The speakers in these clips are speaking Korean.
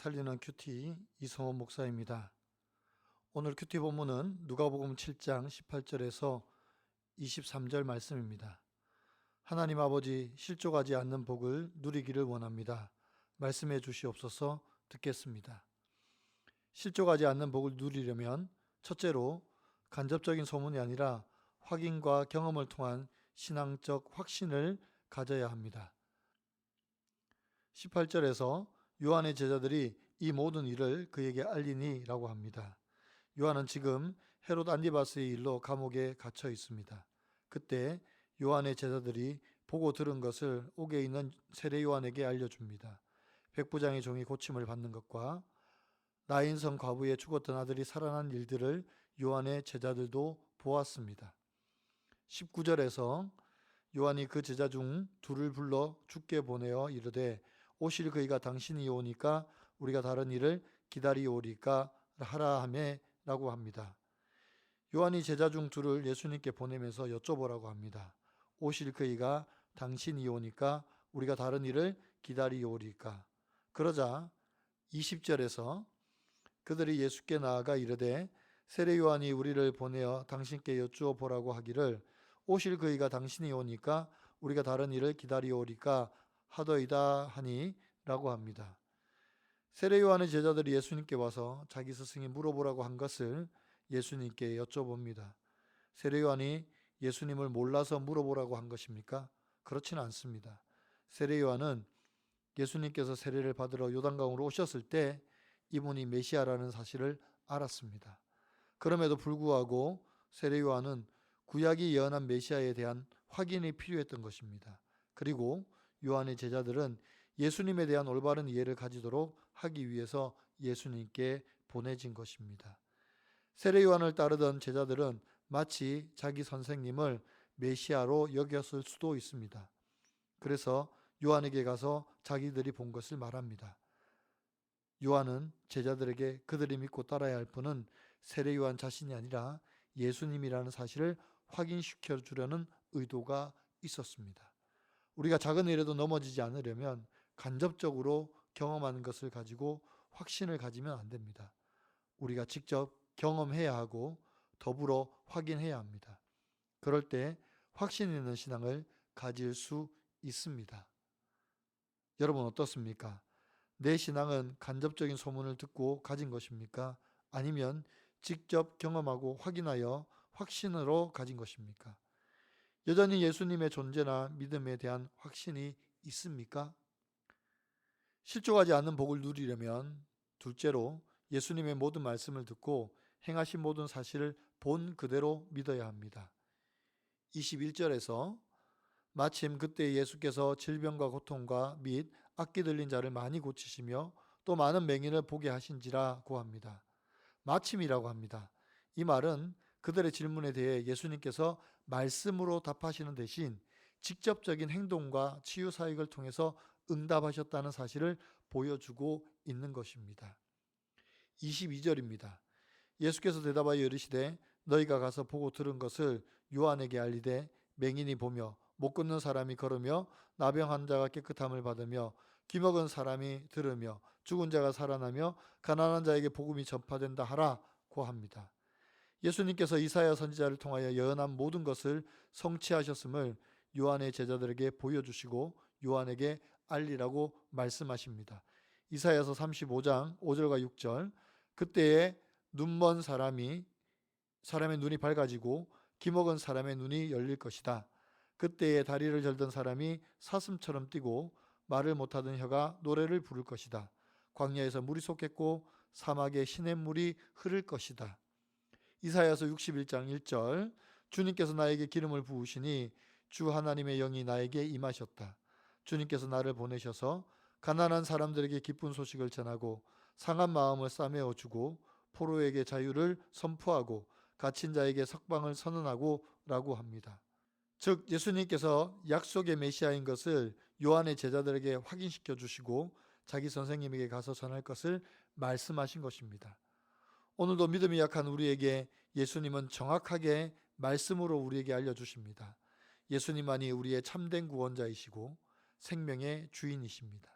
살리는 큐티 이성원 목사입니다. 오늘 큐티 본문은 누가복음 7장 18절에서 23절 말씀입니다. 하나님 아버지 실족하지 않는 복을 누리기를 원합니다. 말씀해 주시옵소서 듣겠습니다. 실족하지 않는 복을 누리려면 첫째로 간접적인 소문이 아니라 확인과 경험을 통한 신앙적 확신을 가져야 합니다. 18절에서 요한의 제자들이 이 모든 일을 그에게 알리니라고 합니다. 요한은 지금 헤롯 안디바스의 일로 감옥에 갇혀 있습니다. 그때 요한의 제자들이 보고 들은 것을 옥에 있는 세례 요한에게 알려줍니다. 백부장의 종이 고침을 받는 것과 나인성 과부의 죽었던 아들이 살아난 일들을 요한의 제자들도 보았습니다. 19절에서 요한이 그 제자 중 둘을 불러 죽게 보내어 이르되 오실 그이가 당신이 오니까 우리가 다른 일을 기다리오리까 하라 하매라고 합니다. 요한이 제자 중 둘을 예수님께 보내면서 여쭤보라고 합니다. 오실 그이가 당신이 오니까 우리가 다른 일을 기다리오리까. 그러자 20절에서 그들이 예수께 나아가 이르되 세례 요한이 우리를 보내어 당신께 여쭈어 보라고 하기를 오실 그이가 당신이 오니까 우리가 다른 일을 기다리오리까 하더이다 하니라고 합니다. 세례 요한의 제자들이 예수님께 와서 자기 스승이 물어보라고 한 것을 예수님께 여쭤봅니다. 세례 요한이 예수님을 몰라서 물어보라고 한 것입니까? 그렇지는 않습니다. 세례 요한은 예수님께서 세례를 받으러 요단강으로 오셨을 때 이분이 메시아라는 사실을 알았습니다. 그럼에도 불구하고 세례 요한은 구약이 예언한 메시아에 대한 확인이 필요했던 것입니다. 그리고 요한의 제자들은 예수님에 대한 올바른 이해를 가지도록 하기 위해서 예수님께 보내진 것입니다. 세례 요한을 따르던 제자들은 마치 자기 선생님을 메시아로 여겼을 수도 있습니다. 그래서 요한에게 가서 자기들이 본 것을 말합니다. 요한은 제자들에게 그들이 믿고 따라야 할 분은 세례 요한 자신이 아니라 예수님이라는 사실을 확인시켜 주려는 의도가 있었습니다. 우리가 작은 일에도 넘어지지 않으려면 간접적으로 경험하는 것을 가지고 확신을 가지면 안 됩니다. 우리가 직접 경험해야 하고 더불어 확인해야 합니다. 그럴 때 확신 있는 신앙을 가질 수 있습니다. 여러분 어떻습니까? 내 신앙은 간접적인 소문을 듣고 가진 것입니까? 아니면 직접 경험하고 확인하여 확신으로 가진 것입니까? 여전히 예수님의 존재나 믿음에 대한 확신이 있습니까? 실족하지 않는 복을 누리려면 둘째로 예수님의 모든 말씀을 듣고 행하신 모든 사실을 본 그대로 믿어야 합니다. 21절에서 마침 그때 예수께서 질병과 고통과 및 악기 들린 자를 많이 고치시며 또 많은 맹인을 보게 하신지라고 합니다. 마침이라고 합니다. 이 말은 그들의 질문에 대해 예수님께서 말씀으로 답하시는 대신 직접적인 행동과 치유 사역을 통해서 응답하셨다는 사실을 보여주고 있는 것입니다. 22절입니다. 예수께서 대답하여 이르시되 너희가 가서 보고 들은 것을 요한에게 알리되 맹인이 보며 못 걷는 사람이 걸으며 나병 환자가 깨끗함을 받으며 귀먹은 사람이 들으며 죽은 자가 살아나며 가난한 자에게 복음이 전파된다 하라고 합니다. 예수님께서 이사야 선지자를 통하여 예언한 모든 것을 성취하셨음을 요한의 제자들에게 보여주시고 요한에게 알리라고 말씀하십니다. 이사야서 35장 5절과 6절 그때에 눈먼 사람이 사람의 눈이 밝아지고 기먹은 사람의 눈이 열릴 것이다. 그때에 다리를 절던 사람이 사슴처럼 뛰고 말을 못하던 혀가 노래를 부를 것이다. 광야에서 물이 솟겠고 사막에 시냇물이 흐를 것이다. 이사야서 61장 1절 주님께서 나에게 기름을 부으시니 주 하나님의 영이 나에게 임하셨다. 주님께서 나를 보내셔서 가난한 사람들에게 기쁜 소식을 전하고 상한 마음을 싸매어 주고 포로에게 자유를 선포하고 갇힌 자에게 석방을 선언하고라고 합니다. 즉 예수님께서 약속의 메시아인 것을 요한의 제자들에게 확인시켜 주시고 자기 선생님에게 가서 전할 것을 말씀하신 것입니다. 오늘도 믿음이 약한 우리에게 예수님은 정확하게 말씀으로 우리에게 알려 주십니다. 예수님만이 우리의 참된 구원자이시고 생명의 주인이십니다.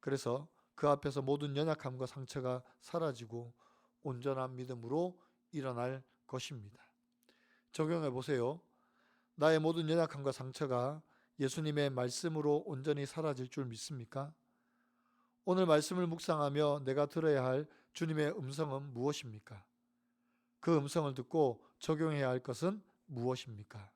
그래서 그 앞에서 모든 연약함과 상처가 사라지고 온전한 믿음으로 일어날 것입니다. 적용해 보세요. 나의 모든 연약함과 상처가 예수님의 말씀으로 온전히 사라질 줄 믿습니까? 오늘 말씀을 묵상하며 내가 들어야 할 주님의 음성은 무엇입니까? 그 음성을 듣고 적용해야 할 것은 무엇입니까?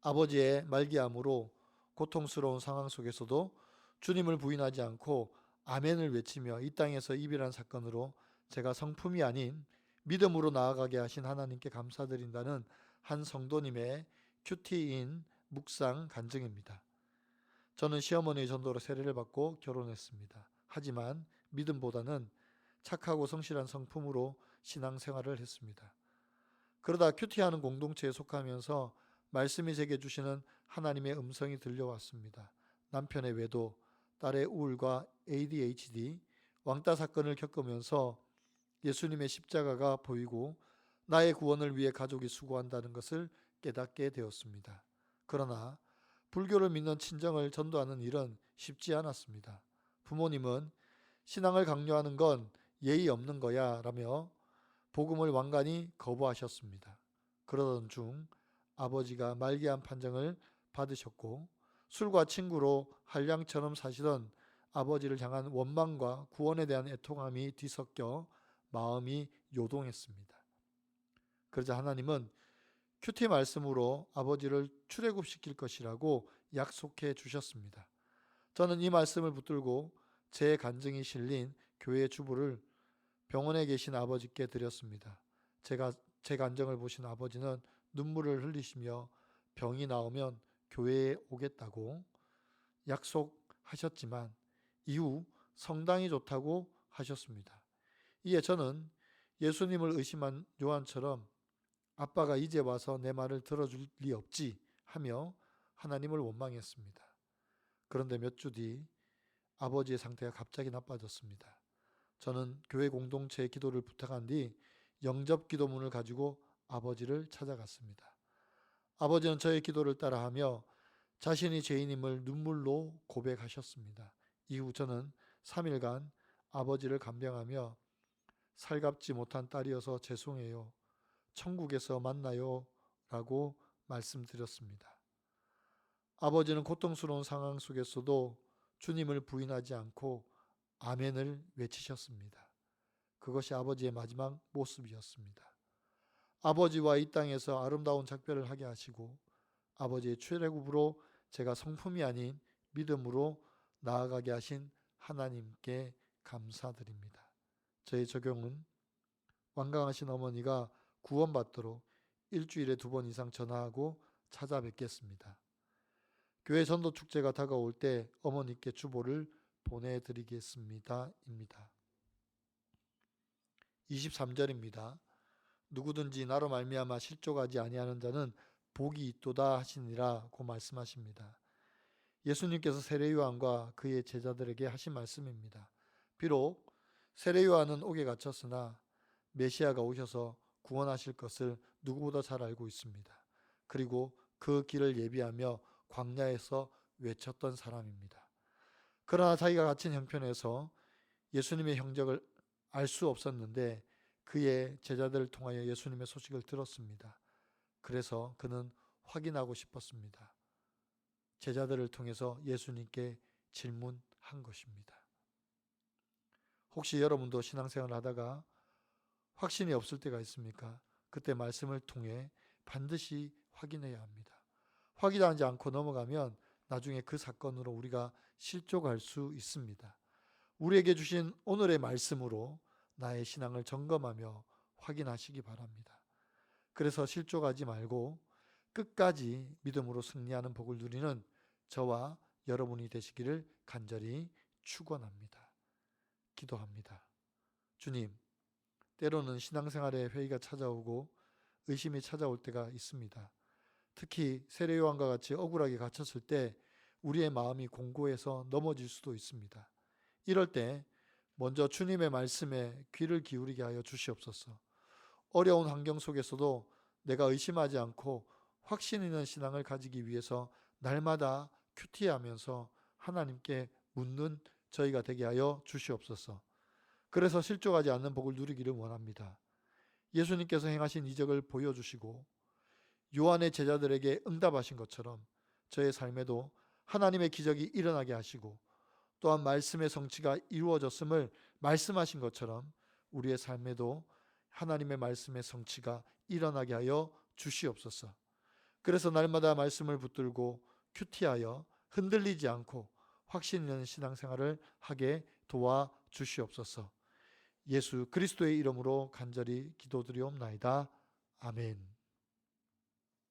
아버지의 말기암으로 고통스러운 상황 속에서도 주님을 부인하지 않고 아멘을 외치며 이 땅에서 이별한 사건으로 제가 성품이 아닌 믿음으로 나아가게 하신 하나님께 감사드린다는 한 성도님의 큐티인 묵상 간증입니다. 저는 시어머니의 전도로 세례를 받고 결혼했습니다. 하지만 믿음보다는 착하고 성실한 성품으로 신앙생활을 했습니다. 그러다 큐티하는 공동체에 속하면서 말씀이 제게 주시는 하나님의 음성이 들려왔습니다. 남편의 외도, 딸의 우울과 ADHD, 왕따 사건을 겪으면서 예수님의 십자가가 보이고 나의 구원을 위해 가족이 수고한다는 것을 깨닫게 되었습니다. 그러나 불교를 믿는 친정을 전도하는 일은 쉽지 않았습니다. 부모님은 신앙을 강요하는 건 예의 없는 거야 라며 복음을 완간히 거부하셨습니다. 그러던 중 아버지가 말기암 판정을 받으셨고 술과 친구로 한량처럼 사시던 아버지를 향한 원망과 구원에 대한 애통함이 뒤섞여 마음이 요동했습니다. 그러자 하나님은 큐티 말씀으로 아버지를 출애굽시킬 것이라고 약속해 주셨습니다. 저는 이 말씀을 붙들고 제 간증이 실린 교회 주부를 병원에 계신 아버지께 드렸습니다. 제가 제 간증을 보신 아버지는 눈물을 흘리시며 병이 나오면 교회에 오겠다고 약속하셨지만 이후 성당이 좋다고 하셨습니다. 이에 저는 예수님을 의심한 요한처럼 아빠가 이제 와서 내 말을 들어줄 리 없지 하며 하나님을 원망했습니다. 그런데 몇 주 뒤 아버지의 상태가 갑자기 나빠졌습니다. 저는 교회 공동체의 기도를 부탁한 뒤 영접 기도문을 가지고 아버지를 찾아갔습니다. 아버지는 저의 기도를 따라하며 자신이 죄인임을 눈물로 고백하셨습니다. 이후 저는 3일간 아버지를 간병하며 살갑지 못한 딸이어서 죄송해요. 천국에서 만나요. 라고 말씀드렸습니다. 아버지는 고통스러운 상황 속에서도 주님을 부인하지 않고 아멘을 외치셨습니다. 그것이 아버지의 마지막 모습이었습니다. 아버지와 이 땅에서 아름다운 작별을 하게 하시고 아버지의 출애굽으로 제가 성품이 아닌 믿음으로 나아가게 하신 하나님께 감사드립니다. 저의 적용은 완강하신 어머니가 구원받도록 일주일에 두 번 이상 전화하고 찾아뵙겠습니다. 교회 전도 축제가 다가올 때 어머니께 주보를 보내드리겠습니다. 입니다. 23절입니다. 누구든지 나로 말미암아 실족하지 아니하는 자는 복이 있도다 하시니라고 말씀하십니다. 예수님께서 세례 요한과 그의 제자들에게 하신 말씀입니다. 비록 세례 요한은 옥에 갇혔으나 메시아가 오셔서 구원하실 것을 누구보다 잘 알고 있습니다. 그리고 그 길을 예비하며 광야에서 외쳤던 사람입니다. 그러나 자기가 갇힌 형편에서 예수님의 형적을 알 수 없었는데 그의 제자들을 통하여 예수님의 소식을 들었습니다. 그래서 그는 확인하고 싶었습니다. 제자들을 통해서 예수님께 질문한 것입니다. 혹시 여러분도 신앙생활을 하다가 확신이 없을 때가 있습니까? 그때 말씀을 통해 반드시 확인해야 합니다. 확인하지 않고 넘어가면 나중에 그 사건으로 우리가 실족할 수 있습니다. 우리에게 주신 오늘의 말씀으로 나의 신앙을 점검하며 확인하시기 바랍니다. 그래서 실족하지 말고 끝까지 믿음으로 승리하는 복을 누리는 저와 여러분이 되시기를 간절히 축원합니다. 기도합니다. 주님, 때로는 신앙생활에 회의가 찾아오고 의심이 찾아올 때가 있습니다. 특히 세례 요한과 같이 억울하게 갇혔을 때 우리의 마음이 공고해서 넘어질 수도 있습니다. 이럴 때 먼저 주님의 말씀에 귀를 기울이게 하여 주시옵소서. 어려운 환경 속에서도 내가 의심하지 않고 확신 있는 신앙을 가지기 위해서 날마다 큐티하면서 하나님께 묻는 저희가 되게 하여 주시옵소서. 그래서 실족하지 않는 복을 누리기를 원합니다. 예수님께서 행하신 이적을 보여주시고 요한의 제자들에게 응답하신 것처럼 저의 삶에도 하나님의 기적이 일어나게 하시고 또한 말씀의 성취가 이루어졌음을 말씀하신 것처럼 우리의 삶에도 하나님의 말씀의 성취가 일어나게 하여 주시옵소서. 그래서 날마다 말씀을 붙들고 큐티하여 흔들리지 않고 확신 있는 신앙생활을 하게 도와 주시옵소서. 예수 그리스도의 이름으로 간절히 기도드리옵나이다. 아멘.